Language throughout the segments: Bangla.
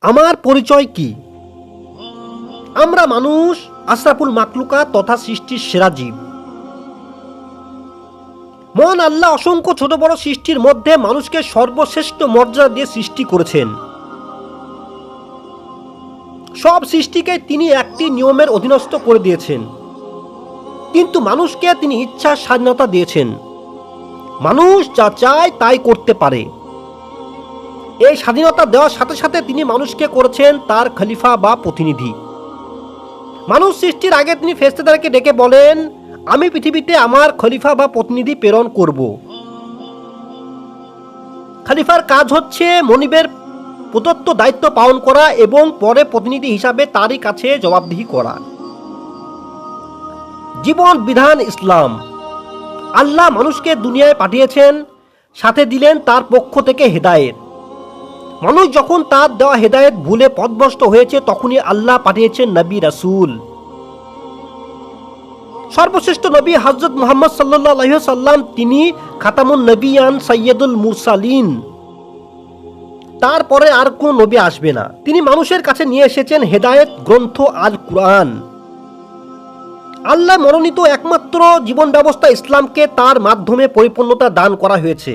আমার পরিচয় কি? আমরা মানুষ, আশরাফুল মাকলুকা তথা সৃষ্টির সেরা জীব। মন আল্লাহ অসংখ্য ছোট বড় সৃষ্টির মধ্যে মানুষকে সর্বশ্রেষ্ঠ মর্যাদা দিয়ে সৃষ্টি করেছেন। সব সৃষ্টিকে তিনি একটি নিয়মের অধীনস্থ করে দিয়েছেন। কিন্তু মানুষকে তিনি ইচ্ছার স্বাধীনতা দিয়েছেন। মানুষ যা চায় তাই করতে পারে। এই স্বাধীনতা দেওয়ার সাথে সাথে তিনি মানুষকে করেছেন তার খলিফা বা প্রতিনিধি। মানুষ সৃষ্টির আগে তিনি ফেস্তেদারকে ডেকে বলেন, আমি পৃথিবীতে আমার খলিফা বা প্রতিনিধি প্রেরণ করব। খলিফার কাজ হচ্ছে মনিবের প্রদত্ত দায়িত্ব পালন করা এবং পরে প্রতিনিধি হিসাবে তারই কাছে জবাবদিহি করা। জীবন, বিধান, ইসলাম। আল্লাহ মানুষকে দুনিয়ায় পাঠিয়েছেন, সাথে দিলেন তার পক্ষ থেকে হেদায়েত। মানুষ যখন তার দেওয়া হেদায়েত ভুলে পথভ্রষ্ট হয়েছে, তখনই আল্লাহ পাঠিয়েছেন নবী রাসুল। সর্বশ্রেষ্ঠ নবী হজরত মোহাম্মদ সাল্লাহ সাল্লাম তিনি খাতামুন নবিয়ান সৈয়দুল মুরসালিন। তারপরে আর কোনো নবী আসবে না। তিনি মানুষের কাছে নিয়ে এসেছেন হেদায়েত গ্রন্থ আল কুরআন। আল্লাহ মনোনীত একমাত্র জীবন ব্যবস্থা ইসলামকে তার মাধ্যমে পরিপূর্ণতা দান করা হয়েছে।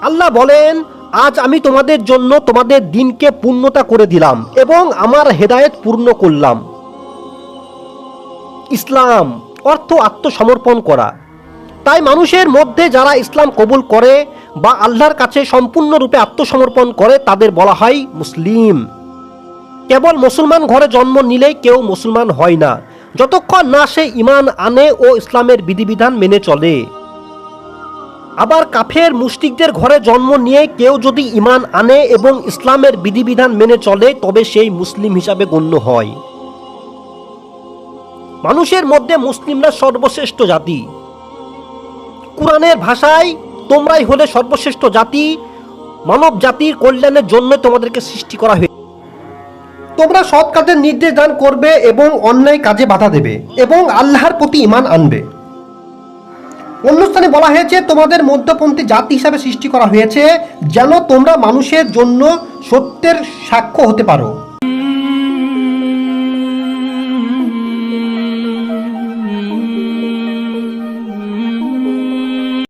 আল্লাহ বলেন আজ আমি তোমাদের জন্য তোমাদের দিনকে পূর্ণতা করে দিলাম এবং আমার হেদায়েত পূর্ণ করলাম। ইসলাম, অর্থ আত্মসমর্পণ করা। তাই মানুষের মধ্যে যারা ইসলাম কবুল করে বা আল্লাহর কাছে সম্পূর্ণরূপে আত্মসমর্পণ করে, তাদের বলা হয় মুসলিম। কেবল মুসলমান ঘরে জন্ম নিলেই কেউ মুসলমান হয় না, যতক্ষণ না সে ইমান আনে ও ইসলামের বিধিবিধান মেনে চলে। আবার কাফের মুশরিকদের ঘরে জন্ম নিয়ে কেউ যদি ইমান আনে এবং ইসলামের বিধিবিধান মেনে চলে, তবে সেই মুসলিম হিসাবে গণ্য হয়। মানুষের মধ্যে মুসলিমরা সর্বশ্রেষ্ঠ জাতি। কোরআনের ভাষায় তোমরাই হলে সর্বশ্রেষ্ঠ জাতি, মানব জাতির কল্যাণের জন্য তোমাদেরকে সৃষ্টি করা হয়েছে। তোমরা সৎ কাজের নির্দেশ দান করবে এবং অন্যায় কাজে বাধা দেবে এবং আল্লাহর প্রতি ইমান আনবে। অন্য স্থানে বলা হয়েছে, তোমাদের মধ্যপন্থী জাতি হিসাবে সৃষ্টি করা হয়েছে, যেন তোমরা মানুষের জন্য সত্যের সাক্ষ্য হতে পারো।